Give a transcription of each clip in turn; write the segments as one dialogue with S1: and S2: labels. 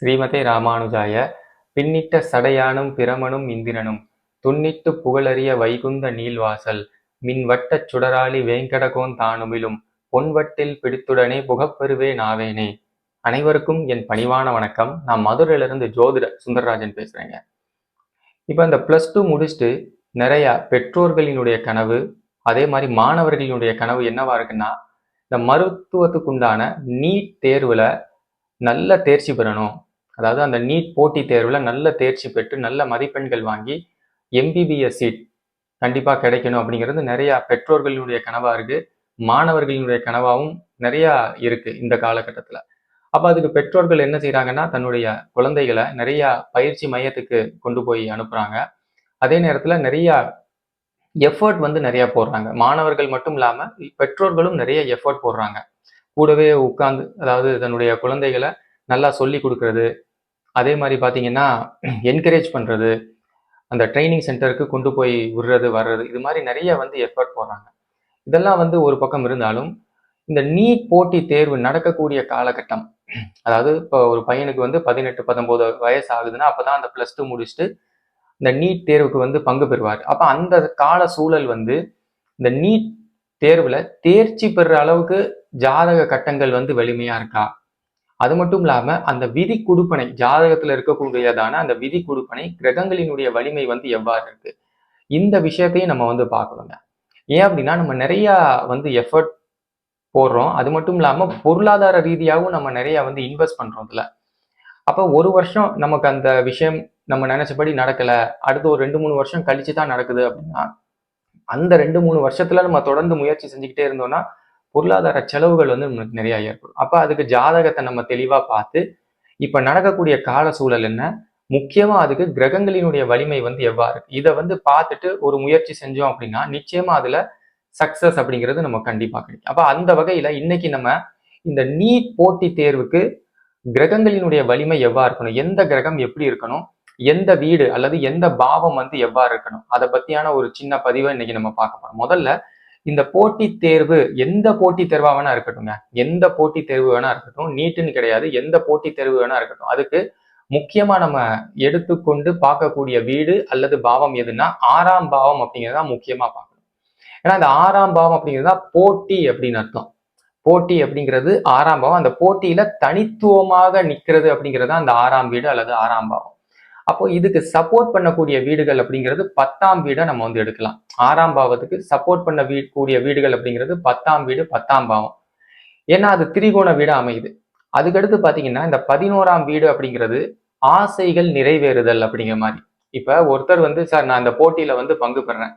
S1: ஸ்ரீமதே ராமானுஜாய. பின்னிட்ட சடையானும் பிரமனும் இந்திரனும். துன்னிட்டு புகழறிய வைகுந்த நீள்வாசல். மின்வட்டச் சுடராளி வேங்கடகோன் தானுமிலும். பொன்வட்டில் பிடித்துடனே புகப்பெறுவே நாவேனே. அனைவருக்கும் என் பணிவான வணக்கம். நான் மதுரையிலிருந்து ஜோதிட சுந்தரராஜன் பேசுறேங்க. இப்போ இந்த ப்ளஸ் டூ முடிச்சுட்டு நிறைய பெற்றோர்களினுடைய கனவு அதே மாதிரி மாணவர்களினுடைய கனவு என்னவா இருக்குன்னா இந்த மருத்துவத்துக்குண்டான நீட் தேர்வுல நல்ல தேர்ச்சி பெறணும். அதாவது அந்த நீட் போட்டி தேர்வில் நல்ல தேர்ச்சி பெற்று நல்ல மதிப்பெண்கள் வாங்கி எம்பிபிஎஸ் சீட் கண்டிப்பாக கிடைக்கணும் அப்படிங்கிறது நிறையா பெற்றோர்களினுடைய கனவாக இருக்குது மாணவர்களினுடைய கனவாகவும் நிறையா இருக்குது இந்த காலகட்டத்தில். அப்போ அதுக்கு பெற்றோர்கள் என்ன செய்கிறாங்கன்னா தன்னுடைய குழந்தைகளை நிறையா பயிற்சி மையத்துக்கு கொண்டு போய் அனுப்புகிறாங்க அதே நேரத்தில் நிறையா எஃபர்ட் வந்து நிறையா போடுறாங்க. மாணவர்கள் மட்டும் இல்லாமல் பெற்றோர்களும் நிறைய எஃபர்ட் போடுறாங்க. கூடவே உட்காந்து அதாவது தன்னுடைய குழந்தைகளை நல்லா சொல்லி கொடுக்கறது. அதே மாதிரி பார்த்தீங்கன்னா என்கரேஜ் பண்ணுறது அந்த ட்ரைனிங் சென்டருக்கு கொண்டு போய் விடுறது வர்றது இது மாதிரி நிறைய வந்து எஃபர்ட் போடுறாங்க. இதெல்லாம் வந்து ஒரு பக்கம் இருந்தாலும் இந்த நீட் போட்டி தேர்வு நடக்கக்கூடிய காலகட்டம் அதாவது இப்போ ஒரு பையனுக்கு வந்து பதினெட்டு பத்தொம்போது வயசு ஆகுதுன்னா அப்போ தான் அந்த ப்ளஸ் டூ முடிச்சுட்டு இந்த நீட் தேர்வுக்கு வந்து பங்கு பெறுவார். அப்போ அந்த கால சூழல் வந்து இந்த நீட் தேர்வில் தேர்ச்சி பெறுற அளவுக்கு ஜாதக கட்டங்கள் வந்து வலிமையாக இருக்கா? அது மட்டும் இல்லாம அந்த விதி குடுப்பனை ஜாதகத்துல இருக்கக்கூடியதான அந்த விதி குடுப்பனை கிரகங்களினுடைய வலிமை வந்து எவ்வாறு இருக்கு? இந்த விஷயத்தையும் நம்ம வந்து பார்க்கணுங்க. ஏன் அப்படின்னா நம்ம நிறைய வந்து எஃபர்ட் போடுறோம். அது மட்டும் இல்லாம பொருளாதார ரீதியாகவும் நம்ம நிறைய வந்து இன்வெஸ்ட் பண்றோம் இதுல. அப்ப ஒரு வருஷம் நமக்கு அந்த விஷயம் நம்ம நினைச்சபடி நடக்கல. அடுத்து ஒரு ரெண்டு மூணு வருஷம் கழிச்சு தான் நடக்குது அப்படின்னா அந்த ரெண்டு மூணு வருஷத்துல நம்ம தொடர்ந்து முயற்சி செஞ்சுக்கிட்டே இருந்தோம்னா பொருளாதார செலவுகள் வந்து நமக்கு நிறைய ஏற்படும். அப்போ அதுக்கு ஜாதகத்தை நம்ம தெளிவாக பார்த்து இப்போ நடக்கக்கூடிய கால சூழல் என்ன? முக்கியமாக அதுக்கு கிரகங்களினுடைய வலிமை வந்து எவ்வாறு? இருக்கு இதை வந்து பார்த்துட்டு ஒரு முயற்சி செஞ்சோம் அப்படின்னா நிச்சயமாக அதில் சக்ஸஸ் அப்படிங்கிறது நம்ம கண்டிப்பாக கிடைக்கும். அப்போ அந்த வகையில் இன்னைக்கு நம்ம இந்த நீட் போட்டி தேர்வுக்கு கிரகங்களினுடைய வலிமை எவ்வாறு இருக்கணும்? எந்த கிரகம் எப்படி இருக்கணும்? எந்த வீடு அல்லது எந்த பாவம் வந்து எவ்வாறு இருக்கணும்? அதை பற்றியான ஒரு சின்ன பதிவை இன்னைக்கு நம்ம பார்க்க போகிறோம் முதல்ல இந்த போட்டி தேர்வு எந்த போட்டி தேர்வா வேணா இருக்கட்டும்ங்க. எந்த போட்டி தேர்வு வேணா இருக்கட்டும். நீட்டுன்னு கிடையாது. எந்த போட்டி தேர்வு வேணா இருக்கட்டும். அதுக்கு முக்கியமா நம்ம எடுத்துக்கொண்டு பார்க்கக்கூடிய வீடு அல்லது பாவம் எதுன்னா ஆறாம் பாவம் அப்படிங்கிறதா முக்கியமா பார்க்கணும். ஏன்னா இந்த ஆறாம் பாவம் அப்படிங்கிறதா போட்டி அப்படின்னு அர்த்தம். போட்டி அப்படிங்கிறது ஆறாம் பாவம். அந்த போட்டியில தனித்துவமாக நிக்கிறது அப்படிங்கிறது அந்த ஆறாம் வீடு அல்லது ஆறாம் பாவம். அப்போ இதுக்கு சப்போர்ட் பண்ணக்கூடிய வீடுகள் அப்படிங்கிறது பத்தாம் வீடை நம்ம வந்து எடுக்கலாம். ஆறாம் பாவத்துக்கு சப்போர்ட் பண்ண வீ கூடிய வீடுகள் அப்படிங்கிறது பத்தாம் வீடு பத்தாம் பாவம். ஏன்னா அது திரிகோண வீடு அமையுது. அதுக்கடுத்து பார்த்தீங்கன்னா இந்த பதினோராம் வீடு அப்படிங்கிறது ஆசைகள் நிறைவேறுதல் அப்படிங்கிற மாதிரி. இப்போ ஒருத்தர் வந்து சார் நான் இந்த போட்டியில் வந்து பங்கு பெறேன்.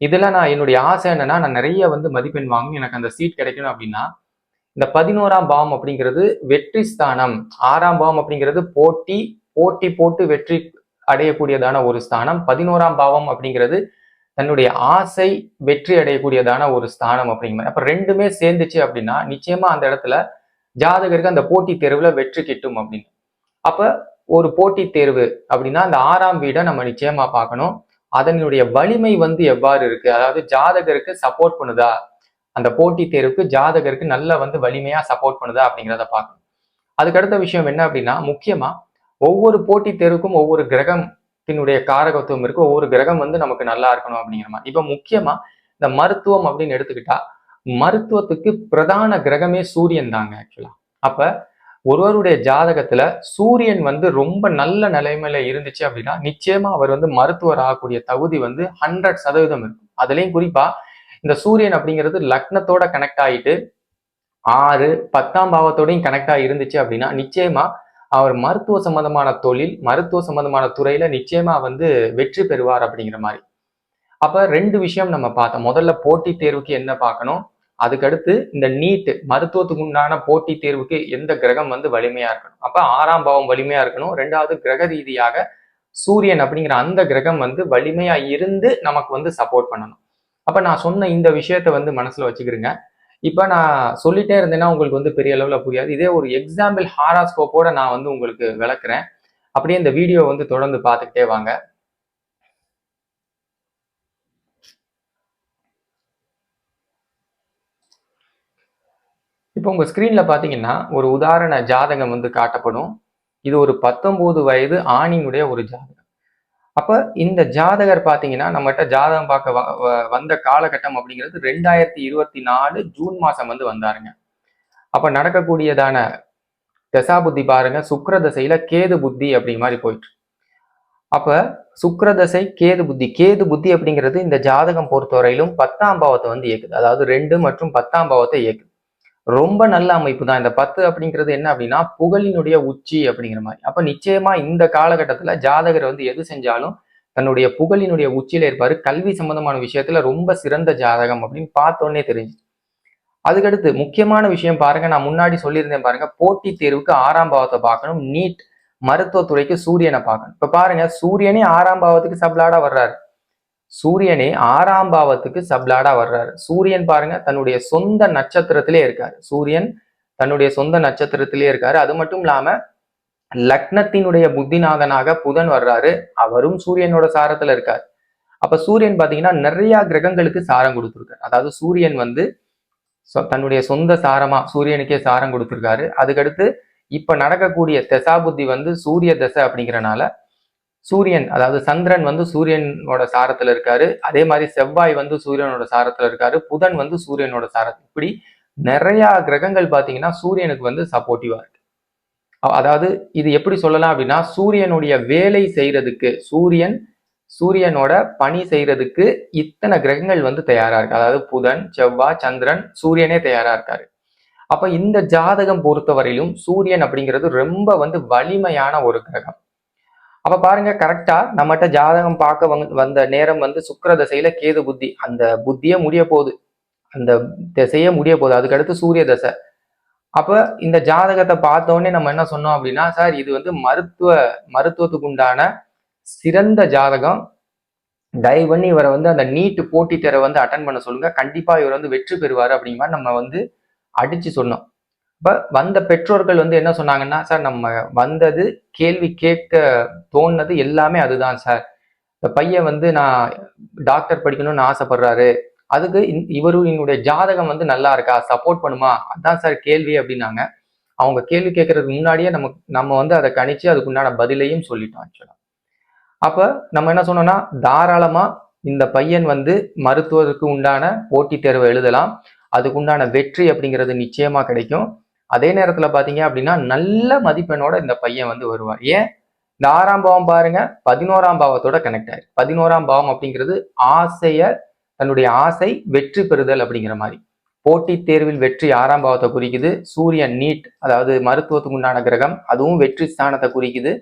S1: இதில் நான் என்னுடைய ஆசை என்னன்னா நான் நிறைய வந்து மதிப்பெண் வாங்கும் எனக்கு அந்த சீட் கிடைக்கணும் அப்படின்னா இந்த பதினோராம் பாவம் அப்படிங்கிறது வெற்றி ஸ்தானம். ஆறாம் பாவம் அப்படிங்கிறது போட்டி போட்டி போட்டு வெற்றி அடையக்கூடியதான ஒரு ஸ்தானம். பதினோராம் பாவம் அப்படிங்கிறது தன்னுடைய ஆசை வெற்றி அடையக்கூடியதான ஒரு ஸ்தானம் அப்படிங்கிற அப்ப ரெண்டுமே சேர்ந்துச்சு அப்படின்னா நிச்சயமா அந்த இடத்துல ஜாதகருக்கு அந்த போட்டி தேர்வுல வெற்றி கிட்டும் அப்படின்னு. அப்ப ஒரு போட்டி தேர்வு அப்படின்னா அந்த ஆறாம் வீடை நம்ம நிச்சயமா பார்க்கணும். அதனுடைய வலிமை வந்து எவ்வாறு இருக்கு? அதாவது ஜாதகருக்கு சப்போர்ட் பண்ணுதா? அந்த போட்டி தேர்வுக்கு ஜாதகருக்கு நல்ல வந்து வலிமையா சப்போர்ட் பண்ணுதா அப்படிங்கிறத பார்க்கணும். அதுக்கு அடுத்த விஷயம் என்ன அப்படின்னா முக்கியமா ஒவ்வொரு போட்டி தேர்வுக்கும் ஒவ்வொரு கிரகத்தினுடைய காரகத்துவம் இருக்கு. ஒவ்வொரு கிரகம் வந்து நமக்கு நல்லா இருக்கணும் அப்படிங்கிற மாதிரி. இப்ப முக்கியமா இந்த மருத்துவம் அப்படின்னு எடுத்துக்கிட்டா மருத்துவத்துக்கு பிரதான கிரகமே சூரியன் தாங்க ஆக்சுவலா அப்ப ஒருவருடைய ஜாதகத்துல சூரியன் வந்து ரொம்ப நல்ல நிலைமையில இருந்துச்சு அப்படின்னா நிச்சயமா அவர் வந்து மருத்துவர் ஆகக்கூடிய தகுதி வந்து ஹண்ட்ரட் சதவீதம் இருக்கும். அதுலயும் குறிப்பா இந்த சூரியன் அப்படிங்கிறது லக்னத்தோட கனெக்ட் ஆயிட்டு ஆறு பத்தாம் பாவத்தோடையும் கனெக்ட் ஆகி இருந்துச்சு அப்படின்னா நிச்சயமா அவர் மருத்துவ சம்பந்தமான தொழில் மருத்துவ சம்பந்தமான துறையில நிச்சயமா வந்து வெற்றி பெறுவார் அப்படிங்கிற மாதிரி. அப்ப ரெண்டு விஷயம் நம்ம பார்த்தோம். முதல்ல போட்டி தேர்வுக்கு என்ன பார்க்கணும்? அதுக்கடுத்து இந்த நீட் மருத்துவத்துக்கு உண்டான போட்டி தேர்வுக்கு எந்த கிரகம் வந்து வலிமையா இருக்கணும்? அப்ப ஆறாம் பாவம் வலிமையா இருக்கணும். ரெண்டாவது கிரக ரீதியாக சூரியன் அப்படிங்கிற அந்த கிரகம் வந்து வலிமையா இருந்து நமக்கு வந்து சப்போர்ட் பண்ணணும். அப்ப நான் சொன்ன இந்த விஷயத்த வந்து மனசுல வச்சுக்கிறேங்க இப்போ நான் சொல்லிட்டே இருந்தேன்னா உங்களுக்கு வந்து பெரிய அளவில் புரியாது. இதே ஒரு எக்ஸாம்பிள் ஹாராஸ்கோப்போட நான் வந்து உங்களுக்கு விளக்குறேன். அப்படியே இந்த வீடியோ வந்து தொடர்ந்து பார்த்துக்கிட்டே வாங்க. இப்போ உங்கள் ஸ்க்ரீனில் பார்த்தீங்கன்னா ஒரு உதாரண ஜாதகம் வந்து காட்டப்படும். இது ஒரு பத்தொம்போது வயது ஆணினுடைய ஒரு ஜாதகம். அப்போ இந்த ஜாதகர் பார்த்தீங்கன்னா நம்மகிட்ட ஜாதகம் பார்க்க வ- வ- வந்த காலகட்டம் அப்படிங்கிறது ரெண்டாயிரத்தி இருபத்தி நாலு ஜூன் மாதம் வந்து வந்தாருங்க. அப்போ நடக்கக்கூடியதான தசாபுத்தி பாருங்க சுக்கர தசையில கேது புத்தி அப்படிங்கிற மாதிரி போயிட்டு இருக்கு. அப்ப தசை கேது புத்தி கேது புத்தி அப்படிங்கிறது இந்த ஜாதகம் பொறுத்தவரையிலும் பத்தாம் பாவத்தை வந்து இயக்குது. அதாவது ரெண்டு மற்றும் பத்தாம் பாவத்தை இயக்குது. ரொம்ப நல்ல அமைப்பு தான். இந்த பத்து அப்படிங்கிறது என்ன அப்படின்னா புகழினுடைய உச்சி அப்படிங்கிற மாதிரி. அப்ப நிச்சயமா இந்த காலகட்டத்துல ஜாதகர் வந்து எது செஞ்சாலும் தன்னுடைய புகழினுடைய உச்சியில இருப்பாரு. கல்வி சம்பந்தமான விஷயத்துல ரொம்ப சிறந்த ஜாதகம் அப்படின்னு பார்த்தோன்னே தெரிஞ்சு. அதுக்கடுத்து முக்கியமான விஷயம் பாருங்க. நான் முன்னாடி சொல்லியிருந்தேன் பாருங்க. போட்டித் தேர்வுக்கு ஆறாம் பாவத்தை பார்க்கணும். நீட் மருத்துவத்துறைக்கு சூரியனை பார்க்கணும். இப்ப பாருங்க சூரியனே ஆறாம் பாவத்துக்கு சப்ளாடா வர்றாரு. சூரியனே ஆறாம் பாவத்துக்கு சப்லாடா வர்றாரு. சூரியன் பாருங்க தன்னுடைய சொந்த நட்சத்திரத்திலே இருக்காரு. சூரியன் தன்னுடைய சொந்த நட்சத்திரத்திலே இருக்காரு. அது மட்டும் இல்லாம லக்னத்தினுடைய புத்திநாதனாக புதன் வர்றாரு. அவரும் சூரியனோட சாரத்துல இருக்காரு. அப்ப சூரியன் பாத்தீங்கன்னா நிறைய கிரகங்களுக்கு சாரம் கொடுத்துருக்காரு. அதாவது சூரியன் வந்து தன்னுடைய சொந்த சாரமா சூரியனுக்கே சாரம் கொடுத்துருக்காரு. அதுக்கடுத்து இப்ப நடக்கக்கூடிய தசாபுத்தி வந்து சூரிய தசை அப்படிங்கிறனால சூரியன் அதாவது சந்திரன் வந்து சூரியனோட சாரத்துல இருக்காரு. அதே மாதிரி செவ்வாய் வந்து சூரியனோட சாரத்துல இருக்காரு. புதன் வந்து சூரியனோட சாரத்து இப்படி நிறைய கிரகங்கள் பார்த்தீங்கன்னா சூரியனுக்கு வந்து சப்போர்ட்டிவா இருக்கு. அதாவது இது எப்படி சொல்லலாம் அப்படின்னா சூரியனுடைய வேலை செய்யறதுக்கு சூரியன் சூரியனோட பணி செய்யறதுக்கு இத்தனை கிரகங்கள் வந்து தயாரா இருக்கு. அதாவது புதன் செவ்வாய் சந்திரன் சூரியனே தயாரா இருக்காரு. அப்ப இந்த ஜாதகம் பொறுத்தவரையிலும் சூரியன் அப்படிங்கிறது ரொம்ப வந்து வலிமையான ஒரு கிரகம். அப்ப பாருங்க கரெக்டா நம்மகிட்ட ஜாதகம் பார்க்க வந்த நேரம் வந்து சுக்கர தசையில கேது புத்தி. அந்த புத்தியே முடிய போகுது. அந்த திசையே முடிய போகுது. அதுக்கடுத்து சூரிய தசை. அப்ப இந்த ஜாதகத்தை பார்த்தோன்னே நம்ம என்ன சொன்னோம் அப்படின்னா சார் இது வந்து மருத்துவ மருத்துவத்துக்கு உண்டான சிறந்த ஜாதகம். தயவு பண்ணி இவரை வந்து அந்த நீட்டு போட்டித் தேர்வை வந்து அட்டன் பண்ண சொல்லுங்க. கண்டிப்பா இவர் வந்து வெற்றி பெறுவார் அப்படிங்கிற மாதிரி நம்ம வந்து அடிச்சு சொன்னோம். இப்போ வந்த பெற்றோர்கள் வந்து என்ன சொன்னாங்கன்னா சார் நம்ம வந்தது கேள்வி கேட்க தோணுனது எல்லாமே அதுதான் சார் இந்த பையன் வந்து நான் டாக்டர் படிக்கணும்னு ஆசைப்படுறாரு. அதுக்கு இவரு என்னுடைய ஜாதகம் வந்து நல்லா இருக்கா? சப்போர்ட் பண்ணுமா? அதான் சார் கேள்வி அப்படின்னாங்க. அவங்க கேள்வி கேட்கறதுக்கு முன்னாடியே நம்ம நம்ம வந்து அதை கணிச்சு அதுக்குண்டான பதிலையும் சொல்லிட்டோம் ஆக்சுவலாக அப்போ நம்ம என்ன சொன்னோம்னா தாராளமாக இந்த பையன் வந்து மருத்துவத்துக்கு உண்டான போட்டித் தேர்வை எழுதலாம். அதுக்குண்டான வெற்றி அப்படிங்கிறது நிச்சயமாக கிடைக்கும். அதே நேரத்துல பாத்தீங்க அப்படின்னா நல்ல மதிப்பெண்ணோட இந்த பையன் வந்து வருவார். ஏன்? இந்த ஆறாம் பாவம் பாருங்க பதினோராம் பாவத்தோட கனெக்ட் ஆயிரு. பதினோராம் பாவம் அப்படிங்கிறது ஆசைய தன்னுடைய ஆசை வெற்றி பெறுதல் அப்படிங்கிற மாதிரி. போட்டித் தேர்வில் வெற்றி ஆறாம் பாவத்தை குறிக்குது. சூரியன் நீட் அதாவது மருத்துவத்துக்கு உண்டான கிரகம் அதுவும் வெற்றி ஸ்தானத்தை குறிக்குது.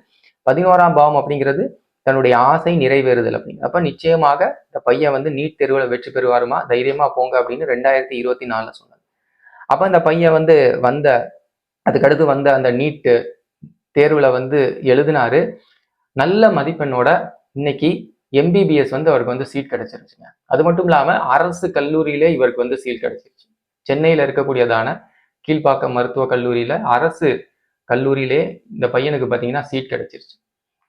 S1: பதினோராம் பாவம் அப்படிங்கிறது தன்னுடைய ஆசை நிறைவேறுதல் அப்படிங்க அப்ப நிச்சயமாக இந்த பையன் வந்து நீட் தேர்வுல வெற்றி பெறுவாருமா? தைரியமா போங்க அப்படின்னு ரெண்டாயிரத்தி இருபத்தி நாலுல சொன்னாங்க அப்போ அந்த பையன் வந்து வந்த அதுக்கடுத்து வந்த அந்த நீட்டு தேர்வில் வந்து எழுதினாரு. நல்ல மதிப்பெண்ணோட இன்னைக்கு எம்பிபிஎஸ் வந்து அவருக்கு வந்து சீட் கிடைச்சிருச்சுங்க. அது மட்டும் இல்லாமல் அரசு கல்லூரியிலே இவருக்கு வந்து சீட் கிடைச்சிருச்சு. சென்னையில் இருக்கக்கூடியதான கீழ்ப்பாக்கம் மருத்துவக் கல்லூரியில் அரசு கல்லூரியிலே இந்த பையனுக்கு பார்த்தீங்கன்னா சீட் கிடைச்சிருச்சு.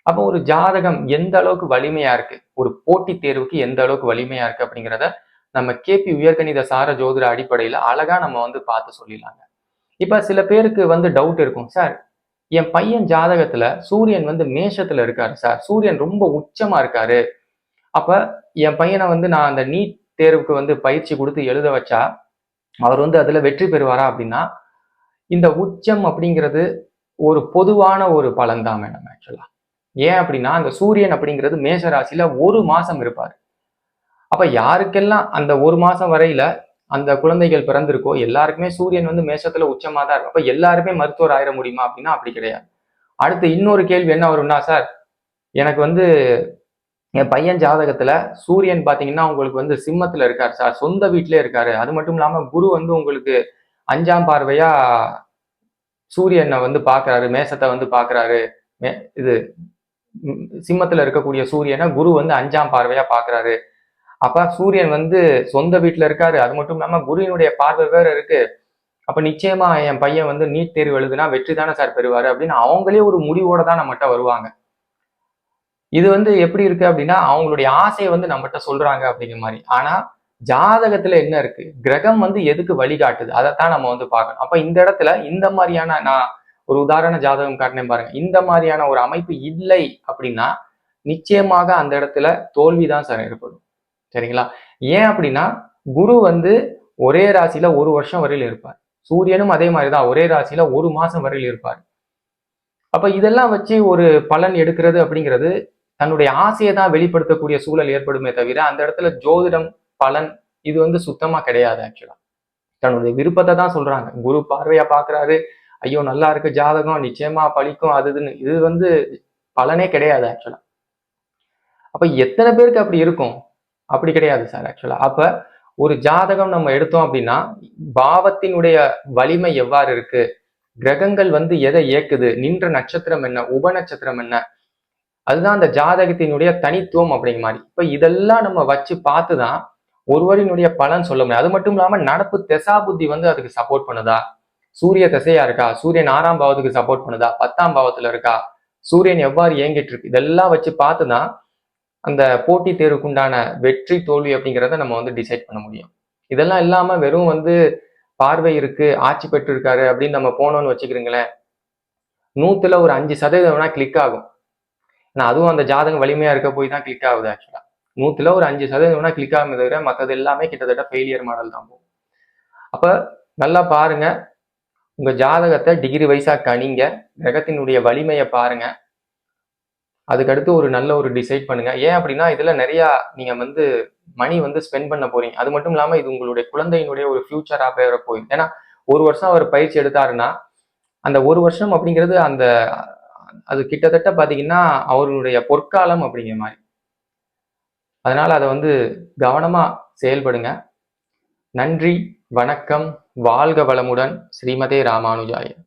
S1: அப்போ ஒரு ஜாதகம் எந்த அளவுக்கு வலிமையா இருக்கு? ஒரு போட்டித் தேர்வுக்கு எந்த அளவுக்கு வலிமையா இருக்கு அப்படிங்கிறத நம்ம கேபி உயர்கணித சார ஜோதிட அடிப்படையில அழகா நம்ம வந்து பார்த்து சொல்லிடலாங்க. இப்போ சில பேருக்கு வந்து டவுட் இருக்கும். சார் என் பையன் ஜாதகத்துல சூரியன் வந்து மேஷத்தில் இருக்காரு சார் சூரியன் ரொம்ப உச்சமா இருக்காரு. அப்ப என் பையனை வந்து நான் அந்த நீட் தேர்வுக்கு வந்து பயிற்சி கொடுத்து எழுத வச்சா அவர் வந்து அதில் வெற்றி பெறுவாரா அப்படின்னா இந்த உச்சம் அப்படிங்கிறது ஒரு பொதுவான ஒரு பலன் தான் மேடம் ஆக்சுவலாக ஏன் அப்படின்னா அந்த சூரியன் அப்படிங்கிறது மேஷ ராசியில ஒரு மாதம் இருப்பார். அப்ப யாருக்கெல்லாம் அந்த ஒரு மாசம் வரையில அந்த குழந்தைகள் பிறந்திருக்கோ எல்லாருக்குமே சூரியன் வந்து மேஷத்துல உச்சமா தான் இருக்கும். அப்ப எல்லாருமே மருத்துவர் ஆயிட முடியுமா? அப்படின்னா அப்படி கிடையாது. அடுத்து இன்னொரு கேள்வி என்ன வரும்னா சார் எனக்கு வந்து என் பையன் ஜாதகத்துல சூரியன் பாத்தீங்கன்னா உங்களுக்கு வந்து சிம்மத்துல இருக்காரு சார். சொந்த வீட்டிலே இருக்காரு. அது மட்டும் இல்லாம குரு வந்து உங்களுக்கு அஞ்சாம் பார்வையா சூரியனை வந்து பாக்குறாரு மேசத்தை வந்து பாக்குறாரு. மே இது சிம்மத்துல இருக்கக்கூடிய சூரியனை குரு வந்து அஞ்சாம் பார்வையா பாக்குறாரு. அப்ப சூரியன் வந்து சொந்த வீட்டுல இருக்காரு. அது மட்டும் இல்லாம குருவினுடைய பார்வை வேற இருக்கு. அப்ப நிச்சயமா என் பையன் வந்து நீட் தேர்வு எழுதுனா வெற்றி தானே சார் பெறுவாரு அப்படின்னு அவங்களே ஒரு முடிவோட தான் நம்மகிட்ட வருவாங்க. இது வந்து எப்படி இருக்கு அப்படின்னா அவங்களுடைய ஆசையை வந்து நம்மகிட்ட சொல்றாங்க அப்படிங்கிற மாதிரி. ஆனா ஜாதகத்துல என்ன இருக்கு? கிரகம் வந்து எதுக்கு வழிகாட்டுது? அதைத்தான் நம்ம வந்து பார்க்கணும். அப்ப இந்த இடத்துல இந்த மாதிரியான நான் ஒரு உதாரண ஜாதகம் காட்டினேன் பாருங்க. இந்த மாதிரியான ஒரு அமைப்பு இல்லை அப்படின்னா நிச்சயமாக அந்த இடத்துல தோல்வி தான் சார் ஏற்படும். சரிங்களா? ஏன் அப்படின்னா குரு வந்து ஒரே ராசியில ஒரு வருஷம் வரையில் இருப்பார். சூரியனும் அதே மாதிரி தான் ஒரே ராசியில ஒரு மாசம் வரையில் இருப்பார். அப்ப இதெல்லாம் வச்சு ஒரு பலன் எடுக்கிறது அப்படிங்கிறது தன்னுடைய ஆசையை தான் வெளிப்படுத்தக்கூடிய சூழல் ஏற்படுமே தவிர அந்த இடத்துல ஜோதிடம் பலன் இது வந்து சுத்தமா கிடையாது ஆக்சுவலா தன்னுடைய விருப்பத்தை தான் சொல்றாங்க. குரு பார்வையா பாக்குறாரு. ஐயோ நல்லா இருக்கு ஜாதகம் நிச்சயமா பழிக்கும் அது இதுன்னு. இது வந்து பலனே கிடையாது ஆக்சுவலா அப்ப எத்தனை பேருக்கு அப்படி இருக்கும்? அப்படி கிடையாது சார் ஆக்சுவலா அப்ப ஒரு ஜாதகம் நம்ம எடுத்தோம் அப்படின்னா பாவத்தினுடைய வலிமை எவ்வாறு இருக்கு? கிரகங்கள் வந்து எதை இயக்குது? நின்ற நட்சத்திரம் என்ன? உப நட்சத்திரம் என்ன? அதுதான் அந்த ஜாதகத்தினுடைய தனித்துவம் அப்படிங்கிற மாதிரி. இப்ப இதெல்லாம் நம்ம வச்சு பார்த்து தான் ஒருவரினுடைய பலன் சொல்ல முடியும். அது மட்டும் இல்லாம நடப்பு தெசா புத்தி வந்து அதுக்கு சப்போர்ட் பண்ணுதா? சூரிய திசையா இருக்கா? சூரியன் ஆறாம் பாவத்துக்கு சப்போர்ட் பண்ணுதா? பத்தாம் பாவத்துல இருக்கா? சூரியன் எவ்வாறு இயங்கிட்டு இருக்கு? இதெல்லாம் வச்சு பார்த்து தான் அந்த போட்டி தேர்வுக்குண்டான வெற்றி தோல்வி அப்படிங்கிறத நம்ம வந்து டிசைட் பண்ண முடியும். இதெல்லாம் இல்லாமல் வெறும் வந்து பார்வை இருக்கு ஆட்சி பெற்றிருக்காரு அப்படின்னு நம்ம போனோம்னு வச்சுக்கிறீங்களேன் நூத்துல ஒரு அஞ்சு சதவீதம் வேணா கிளிக் ஆகும். ஆனா அதுவும் அந்த ஜாதகம் வலிமையா இருக்க போய் தான் கிளிக் ஆகுது ஆக்சுவலா நூத்துல ஒரு அஞ்சு சதவீதம் வேணா கிளிக் ஆகும் தவிர மற்றது எல்லாமே கிட்டத்தட்ட ஃபெயிலியர் மாடல் தான் போகும். அப்ப நல்லா பாருங்க. உங்க ஜாதகத்தை டிகிரி வைஸா கணிங்க. கிரகத்தினுடைய வலிமையை பாருங்க. அதுக்கடுத்து ஒரு நல்ல ஒரு டிசைட் பண்ணுங்க. ஏன் அப்படின்னா இதுல நிறைய நீங்க வந்து மணி வந்து ஸ்பெண்ட் பண்ண போறீங்க. அது மட்டும் இல்லாம இது உங்களுடைய குழந்தையினுடைய ஒரு ஃபியூச்சரா பேர போயிடும் ஏன்னா ஒரு வருஷம் அவர் பயிற்சி எடுத்தாருன்னா அந்த ஒரு வருஷம் அப்படிங்கிறது அந்த அது கிட்டத்தட்ட பாத்தீங்கன்னா அவருடைய பொற்காலம் அப்படிங்கிற மாதிரி. அதனால அதை வந்து கவனமா செயல்படுங்க. நன்றி வணக்கம் வாழ்க வளமுடன் ஸ்ரீமதே ராமானுஜாயன்